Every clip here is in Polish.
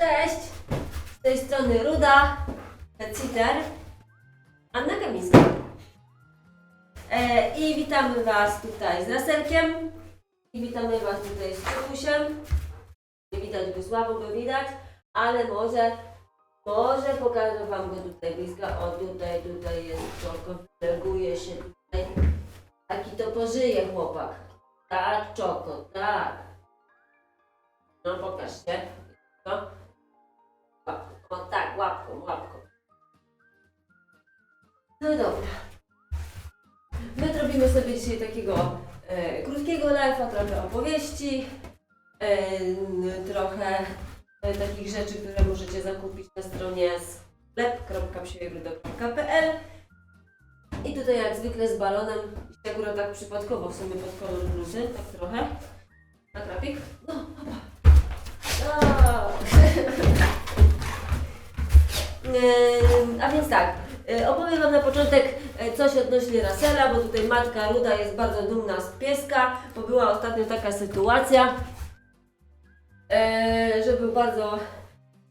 Cześć! Z tej strony Ruda, Citer, Anna Kamińska. E, I witamy Was tutaj z Raselkiem. I witamy Was tutaj z Kukusiem. Nie widać go słabo, go widać, ale może, może pokażę Wam go tutaj blisko. O, tutaj, tutaj jest czoko, reaguje się tutaj. Taki to pożyje chłopak. Tak, czoko, tak. No pokaż się. No. Tak, łapką, łapką. No dobra. My robimy sobie dzisiaj takiego e, krótkiego live'a, trochę opowieści, e, trochę e, takich rzeczy, które możecie zakupić na stronie sklep.psiojegrudo.pl i tutaj jak zwykle z balonem, i akurat tak przypadkowo w sumie pod kolor bluzy, tak trochę. Na krapik? No, opa. No. Em, A więc tak, e, opowiem Wam na początek e, coś odnośnie Rasela, bo tutaj matka Ruda jest bardzo dumna z pieska, bo była ostatnio taka sytuacja, e, że był bardzo,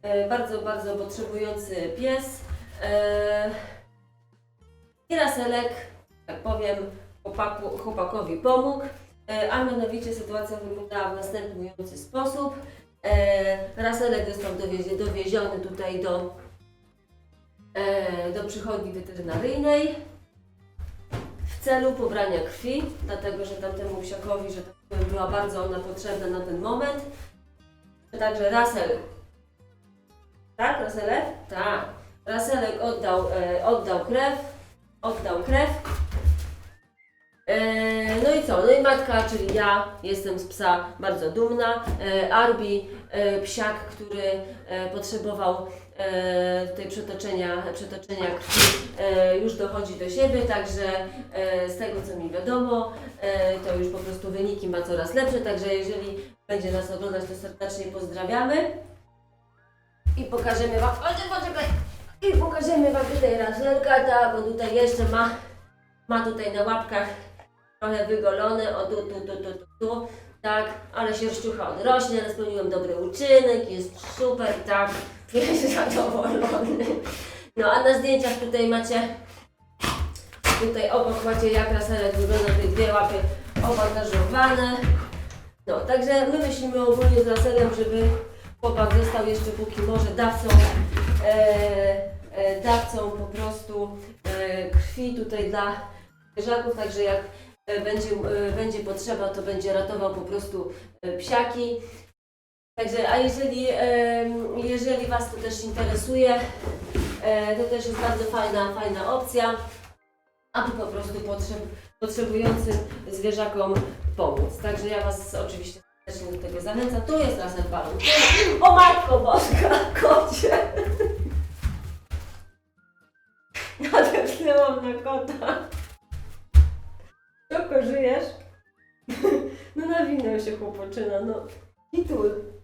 e, bardzo, bardzo potrzebujący pies. E, I Raselek, tak powiem, chłopaku, chłopakowi pomógł, e, a mianowicie sytuacja wyglądała w następujący sposób. E, Raselek został dowieziony tutaj do, e, do przychodni weterynaryjnej w celu pobrania krwi, dlatego że tamtemu psiakowi, że tak była bardzo ona potrzebna na ten moment. Także Rasel, tak Raselek? Tak. Raselek oddał, e, oddał krew, oddał krew. E, No i co? No i matka, czyli ja, jestem z psa bardzo dumna. E, Arbi, e, psiak, który e, potrzebował e, tutaj przetoczenia, przetoczenia krwi, e, już dochodzi do siebie, także e, z tego co mi wiadomo, to już po prostu wyniki ma coraz lepsze, także jeżeli będzie nas oglądać, to serdecznie pozdrawiamy. I pokażemy Wam, o, i pokażemy Wam tutaj razelka, tak, bo tutaj jeszcze ma, ma tutaj na łapkach trochę wygolone, o tu, tu, tu, tu, tu, tu, tak, ale sierściucha odrośnie, ale spełniłem dobry uczynek, jest super, tak, jest zadowolony. No a na zdjęciach tutaj macie, tutaj obok macie jak raselek wygląda, te dwie łapy obandażowane. No, także my myślimy ogólnie z raselem, żeby chłopak został jeszcze póki może dawcą, e, e, dawcą po prostu e, krwi tutaj dla zwierzaków, także jak e, będzie, e, będzie potrzeba, to będzie ratował po prostu e, psiaki. Także, a jeżeli, jeżeli Was to też interesuje, e, to też jest bardzo fajna, fajna opcja, aby po prostu potrzeb, potrzebującym zwierzakom pomóc. Także ja Was oczywiście serdecznie do tego zachęcam. Tu jest balon. O Matko Boska, kocie! Nadepnęłam na kota. Czoko, żyjesz? No nawinął się chłopoczyna, no. Kitul.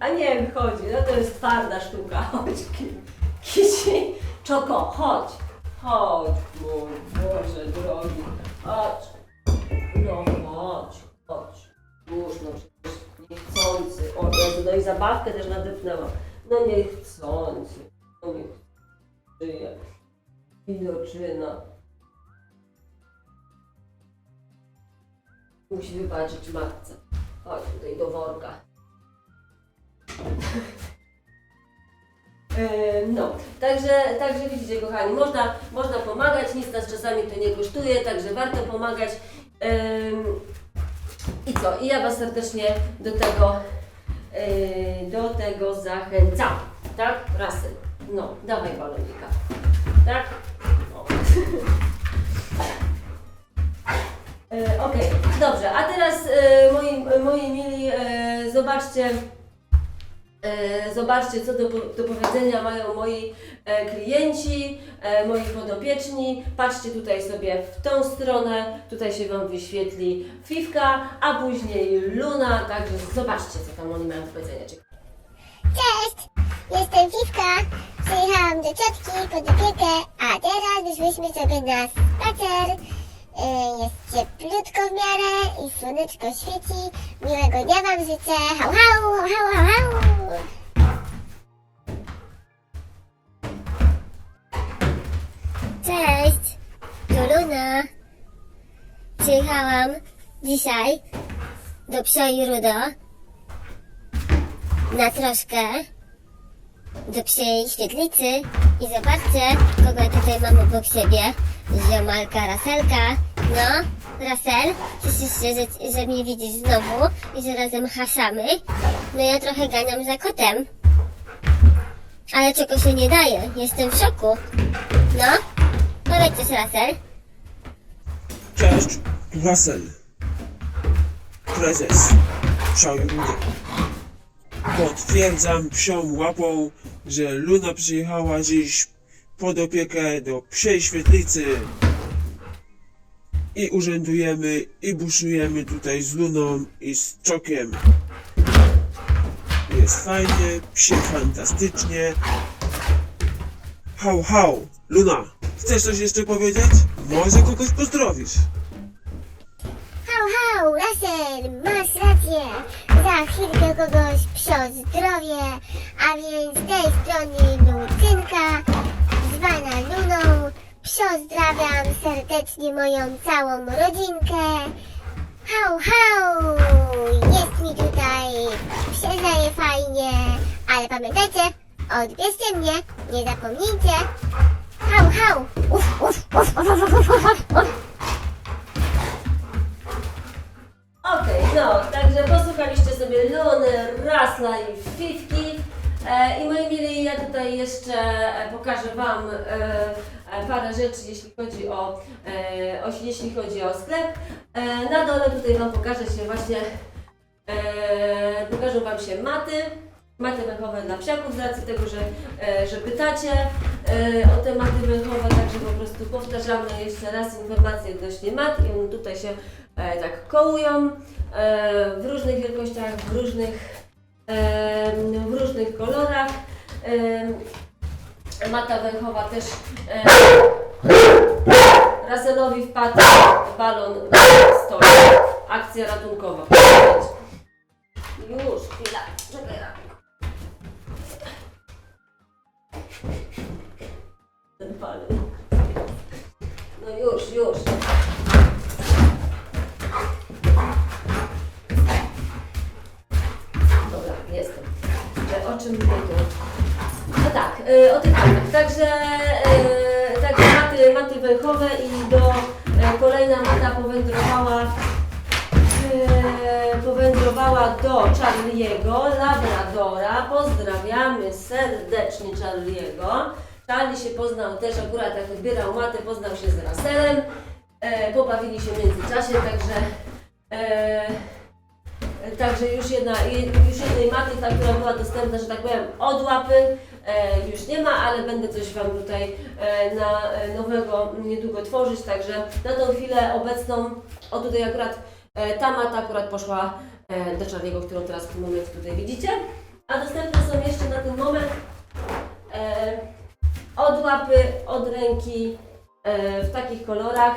A nie, wychodzi, no to jest twarda sztuka. Chodź, ki- Kici. Czoko, chodź. Chodź, mój Boże drogi. Chodź. No chodź, chodź. Już, no przecież niechcący. O Jezu, no i zabawkę też nadepnęła. No niechcący. No niech żyje. Widoczyna. Musi wybaczyć matce. Chodź tutaj do worka. E, No, także, także widzicie kochani, można, można pomagać, nic nas czasami to nie kosztuje, także warto pomagać. I co? I ja Was serdecznie do tego, yy, do tego zachęcam. Tak? Rasy. No, dawaj balonika. Tak? No. E, Okej, dobrze, a teraz e, moi, moi mili, e, zobaczcie, e, zobaczcie co do, do powiedzenia mają moi e, klienci, e, moi podopieczni. Patrzcie tutaj sobie w tą stronę, tutaj się Wam wyświetli Fifka, a później Luna, także zobaczcie co tam oni mają do powiedzenia. Cześć, jestem Fifka. Przyjechałam do ciotki pod opiekę, a teraz wyszłyśmy sobie na spacer. E, Jest cieplutko w miarę i słoneczko świeci. Miłego dnia Wam życzę. Hał, hał, hał, hał, hał. Cześć, tu Luna. Przyjechałam dzisiaj do Psioi Rudo na troszkę do psiej świetlicy i zobaczcie, kogo tutaj mam obok siebie. Ziomalka Raselka. No, Rasel, cieszysz się, że, że mnie widzisz znowu i że razem hasamy. No ja trochę ganiam za kotem. Ale czego się nie daje, jestem w szoku. No, powiedz coś Rasel. Cześć, Russell. Prezes Szału Potwierdzam psią łapą, że Luna przyjechała dziś pod opiekę do psiej świetlicy. I urzędujemy, i buszujemy tutaj z Luną i z Czokiem. Jest fajnie, psie fantastycznie. Hał, hał, Luna, chcesz coś jeszcze powiedzieć? Może kogoś pozdrowisz? Hał, hał, Rasel, masz rację. Za chwilkę kogoś Mniejsze o zdrowie, a więc tej strony Lucynka, zwana Luną. Pozdrawiam serdecznie moją całą rodzinkę. Hał, hał! Jest mi tutaj, przeżyję fajnie, ale pamiętajcie, odbierzcie mnie, nie zapomnijcie. Hał, hał! Uf, uf, uf, uf, uf, uf, uf, uf. Okej, no, także posłuchaliście sobie Luny, Rasla i Fifki. E, I moi mili, ja tutaj jeszcze e, pokażę Wam e, e, parę rzeczy, jeśli chodzi o, e, o, jeśli chodzi o sklep. E, na dole tutaj Wam pokaże się właśnie, e, pokażą Wam się maty, maty węchowe dla psiaków, z racji tego, że, e, że pytacie o te maty węchowe, także po prostu powtarzamy jeszcze raz informacje odnośnie mat i one tutaj się e, tak kołują e, w różnych wielkościach, w różnych, e, w różnych kolorach. E, mata węchowa też e, Raselowi wpadł balon stoi. Akcja ratunkowa. Już, chwila, czekaj. Ten balon. No już, już. Dobra, jestem. E, O czym my tu? No tak, e, o tych matach. Także, e, także maty, maty węchowe i do kolejna mata powędrowała powędrowała do Charliego, Labradora. Pozdrawiamy serdecznie Charliego. Charlie się poznał też akurat jak wybierał matę, poznał się z Russellem. E, pobawili się w międzyczasie, także e, Także już jedna, je- już jednej maty, ta, która była dostępna, że tak powiem, od łapy, e, już nie ma, ale będę coś Wam tutaj e, na e, nowego niedługo tworzyć, także na tą chwilę obecną, o tutaj akurat e, ta mata akurat poszła e, do Charlie'ego, którą teraz w tym momencie tutaj widzicie, a dostępne są jeszcze na ten moment e, od łapy, od ręki, e, w takich kolorach,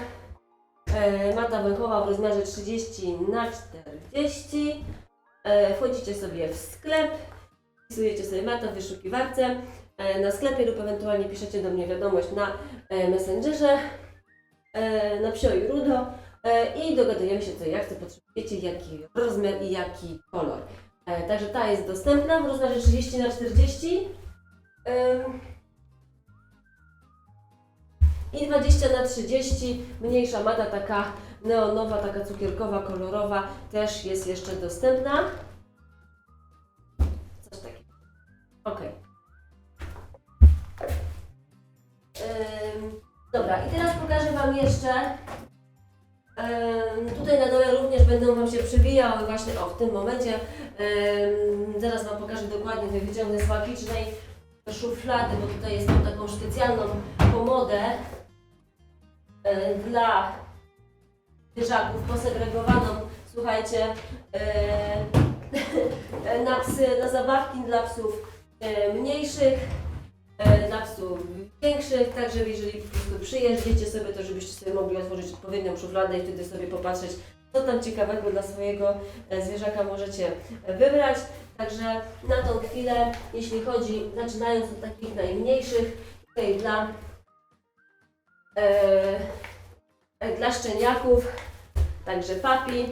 E, mata węchowa w rozmiarze 30 na 40. E, wchodzicie sobie w sklep, wpisujecie sobie mata w wyszukiwarce e, na sklepie lub ewentualnie piszecie do mnie wiadomość na e, Messengerze, e, na Psio i Rudo e, i dogadujemy się co jak co potrzebujecie, jaki rozmiar i jaki kolor. E, także ta jest dostępna w rozmiarze 30 na 40. Ym, i 20 na 30, mniejsza mata, taka neonowa, taka cukierkowa, kolorowa, też jest jeszcze dostępna. Coś takiego. Ok. Ym, dobra, i teraz pokażę Wam jeszcze. Tutaj na dole również będą Wam się przewijały właśnie, o w tym momencie. Ym, zaraz Wam pokażę dokładnie, to wyciągnę z magicznej szuflady, bo tutaj jest mam taką specjalną pomodę e, dla zwierzaków posegregowaną, słuchajcie, e, na psy, na zabawki dla psów e, mniejszych, e, dla psów większych, tak żeby jeżeli po prostu przyjeżdżacie sobie, to żebyście sobie mogli otworzyć odpowiednią szufladę i wtedy sobie popatrzeć, co tam ciekawego dla swojego e, zwierzaka możecie wybrać. Także na tą chwilę, jeśli chodzi, zaczynając od takich najmniejszych, tutaj dla, e, e, dla szczeniaków, także papi.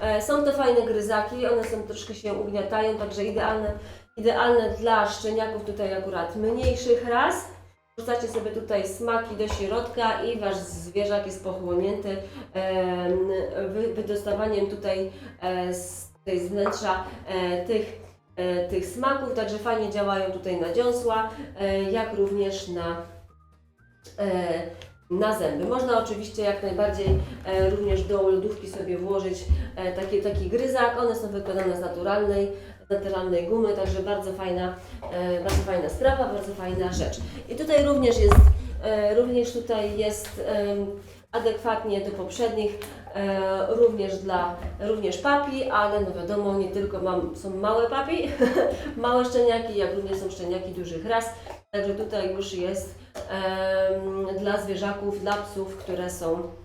E, Są to fajne gryzaki, one są troszkę się ugniatają, także idealne, idealne dla szczeniaków tutaj akurat mniejszych ras. Wrzucacie sobie tutaj smaki do środka i Wasz zwierzak jest pochłonięty em, wy, wydostawaniem tutaj e, z, z wnętrza e, tych, e, tych smaków, także fajnie działają tutaj na dziąsła, e, jak również na, e, na zęby. Można oczywiście jak najbardziej e, również do lodówki sobie włożyć e, taki, taki gryzak. One są wykonane z naturalnej, naturalnej gumy, także bardzo fajna, e, bardzo fajna sprawa, bardzo fajna rzecz. I tutaj również jest, e, również tutaj jest adekwatnie do poprzednich, e, również dla również papi, ale no wiadomo, nie tylko mam, są małe papi, małe szczeniaki, jak również są szczeniaki dużych ras, także tutaj już jest dla zwierzaków, dla psów, które są e,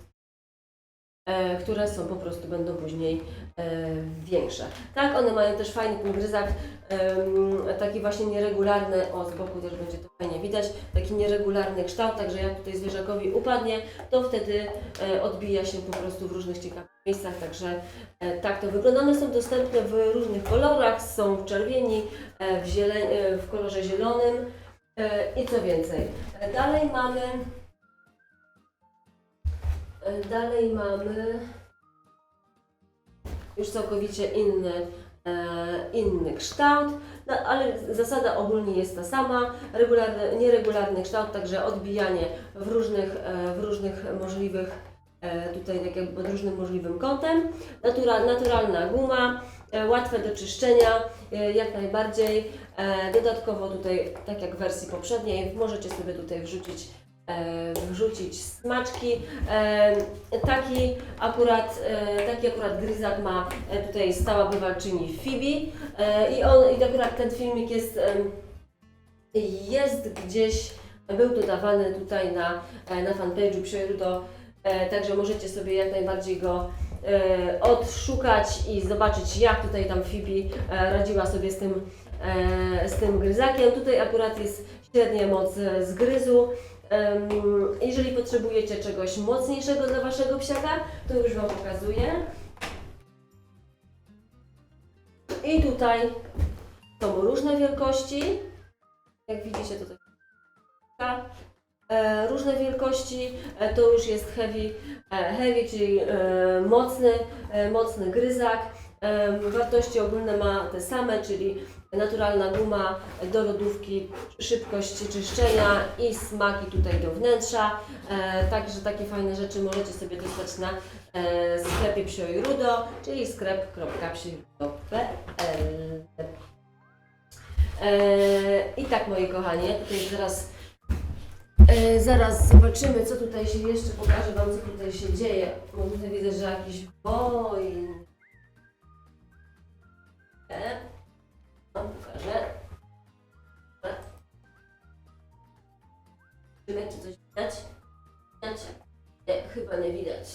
które są po prostu będą później e, większe. Tak, one mają też fajny ten gryzak, em, taki właśnie nieregularny, o z boku też będzie to fajnie widać, taki nieregularny kształt, także jak tutaj zwierzakowi upadnie, to wtedy e, odbija się po prostu w różnych ciekawych miejscach, także e, tak to wygląda. One są dostępne w różnych kolorach, są w czerwieni, e, w, e, w kolorze zielonym e, i co więcej. E, Dalej mamy E, Dalej mamy już całkowicie inny, e, inny kształt, no, ale zasada ogólnie jest ta sama, regularny, nieregularny kształt, także odbijanie w różnych, e, w różnych możliwych, e, tutaj tak jakby pod różnym możliwym kątem, Natura, naturalna guma, e, łatwe do czyszczenia, e, jak najbardziej, e, dodatkowo tutaj, tak jak w wersji poprzedniej, możecie sobie tutaj wrzucić e, wrzucić smaczki. E, taki, akurat, e, taki akurat gryzak ma e, tutaj stała bywalczyni e, i, on, i akurat ten filmik jest, jest gdzieś, był dodawany tutaj na, e, na fanpage'u e, także możecie sobie jak najbardziej go e, odszukać i zobaczyć jak tutaj tam e, radziła sobie z tym, e, z tym gryzakiem. Tutaj akurat jest średnia moc e, zgryzu. Jeżeli potrzebujecie czegoś mocniejszego dla Waszego psiaka, to już Wam pokazuję. I tutaj są różne wielkości. Jak widzicie, to tak. E, różne wielkości, e, to już jest heavy, e, heavy czyli mocny, mocny gryzak. Wartości ogólne ma te same, czyli naturalna guma do lodówki, szybkość czyszczenia i smaki tutaj do wnętrza. E, także takie fajne rzeczy możecie sobie dostać na e, sklepie Psio i Rudo, czyli sklep.psioirudo.pl e, I tak moi kochani, tutaj zaraz e, zaraz zobaczymy co tutaj się jeszcze pokażę Wam co tutaj się dzieje. Bo tutaj widzę, że jakiś wojn. Wam pokażę. Zobaczymy, czy coś widać. Widać? Nie, chyba nie widać.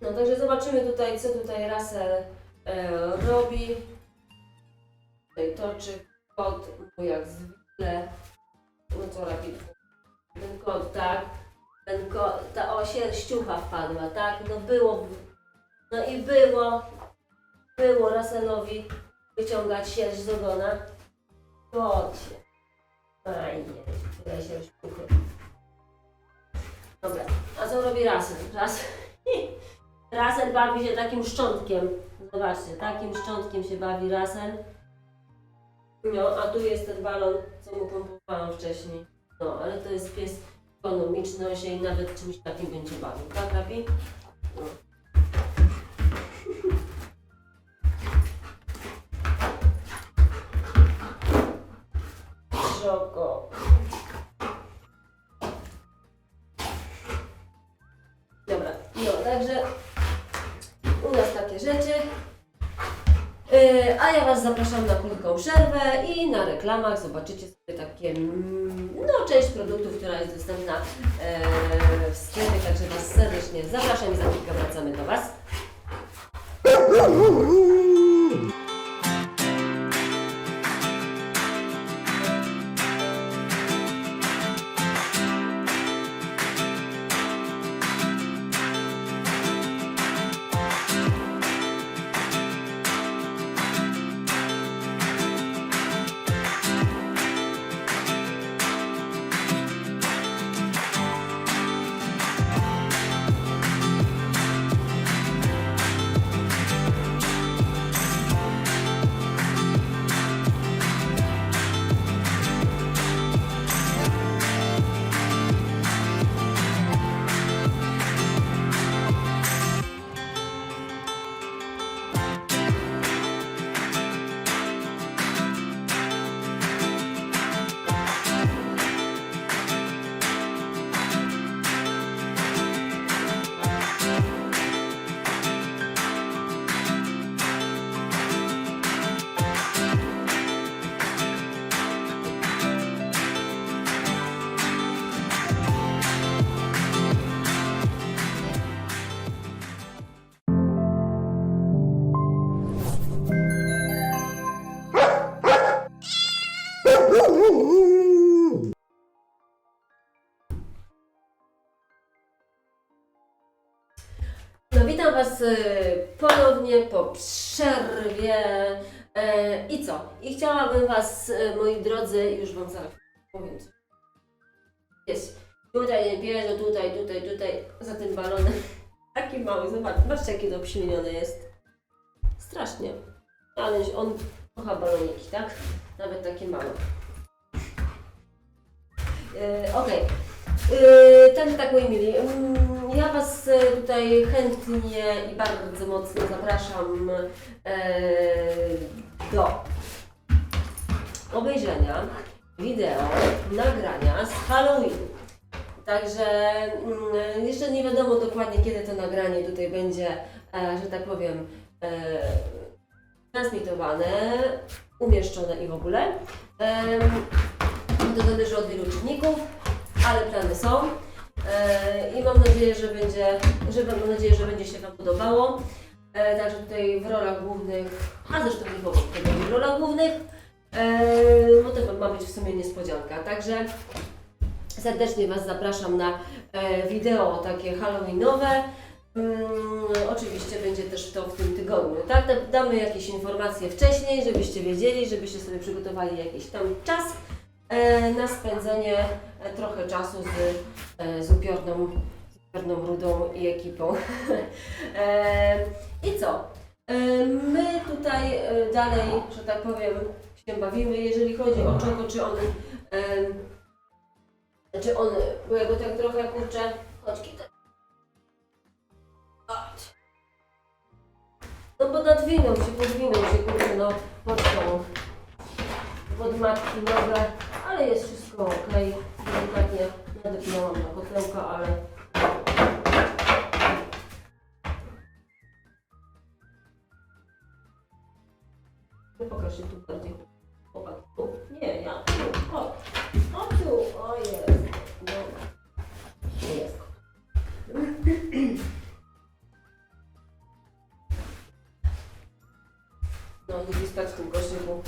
No także zobaczymy tutaj, co tutaj Russell e, robi. Tutaj toczy kot, mu jak zwykle. No co robi? Ten kot, tak? Ten kot, ta o sierściucha wpadła, tak? No było, no i było, było Russellowi wyciągać sierść z ogona. Kocie. Fajnie, tyle sierściuchy. Dobra, a co robi Russell? Russell, Russell bawi się takim szczątkiem. Zobaczcie, takim szczątkiem się bawi Russell. No, a tu jest ten balon, co mu pompowałam wcześniej. No, ale to jest pies ekonomiczny, on się i nawet czymś takim będzie bawił, tak, Rapi? No. Szoko. Dobra, no, także u nas takie rzeczy. Yy, A ja Was zapraszam na krótką przerwę i na reklamach zobaczycie sobie takie, mm, no część produktów, która jest dostępna e, w sklepie, także Was serdecznie zapraszam i za chwilkę wracamy do Was. Drodzy, już Wam zaraz powiem. Jest tutaj nie bierze, tutaj, tutaj, tutaj, za tym balonem. Taki mały, zobacz, zobaczcie jaki obśmieniony jest. Strasznie. Ale on kocha baloniki, tak? Nawet takie małe. E, Okej. Yy, Także tak moi mili, mm, ja Was e, tutaj chętnie i bardzo mocno zapraszam e, do obejrzenia wideo, nagrania z Halloween. Także mm, jeszcze nie wiadomo dokładnie kiedy to nagranie tutaj będzie, e, że tak powiem, e, transmitowane, umieszczone i w ogóle. To zależy od wielu czynników ale plany są. E, I mam nadzieję, że będzie, że mam nadzieję, że będzie się Wam podobało. Także tutaj w rolach głównych, a zresztą nie będzie w rolach głównych, e, bo to ma być w sumie niespodzianka. Także serdecznie Was zapraszam na e, wideo takie halloweenowe. Mm, oczywiście będzie też to w tym tygodniu, tak? Da- Damy jakieś informacje wcześniej, żebyście wiedzieli, żebyście sobie przygotowali jakiś tam czas e, na spędzenie e, trochę czasu z, e, upiorną, z upiorną rudą i ekipą. e, I co? E, my tutaj e, dalej, że tak powiem, się bawimy, jeżeli chodzi o czego, czy on, e, czy on, bo ja go tak trochę kurczę, chodź kita. Chodź. No bo nadwinął się, podwinął się, kurczę, no, pod tą, pod matki nogę, ale jest wszystko ok. Delikatnie nadepnęłam na kotełka, ale No pokaż się tu bardziej. Nie, ja tu. O tu. O. No. No, spać w tym koszyku.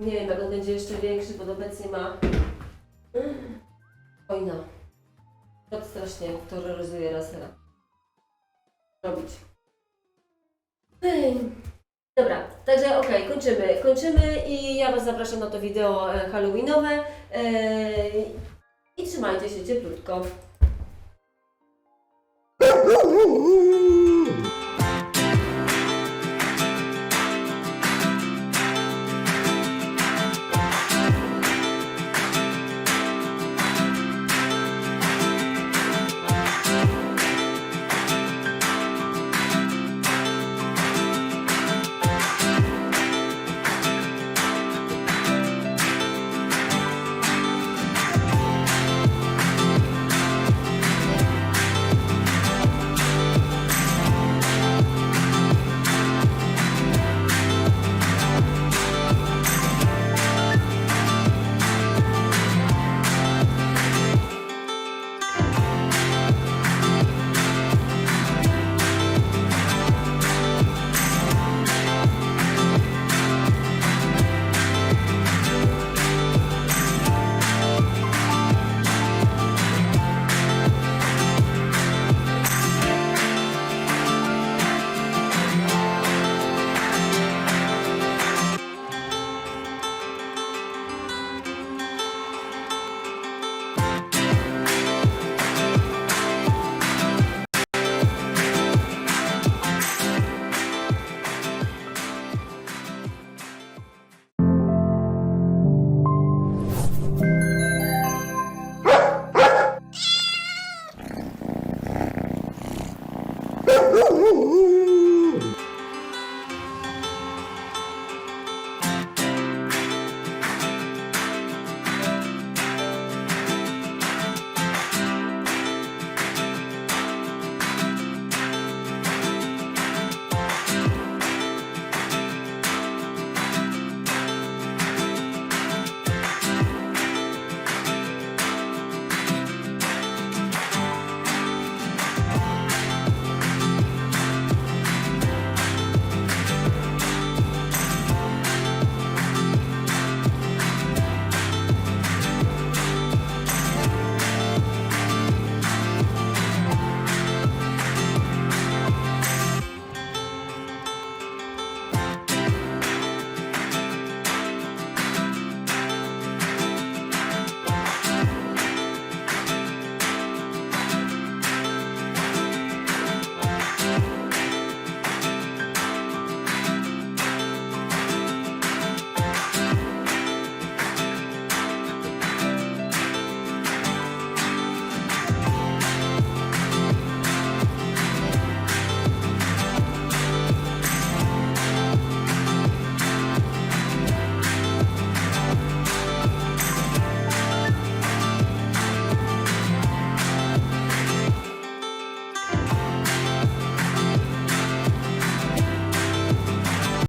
Nie wiem, jak będzie jeszcze większy, bo obecnie ma... Oj no. To terroryzuje rasera. Robić. Dobra, także okej, kończymy. Kończymy i ja Was zapraszam na to wideo e, halloweenowe. E, I trzymajcie się cieplutko.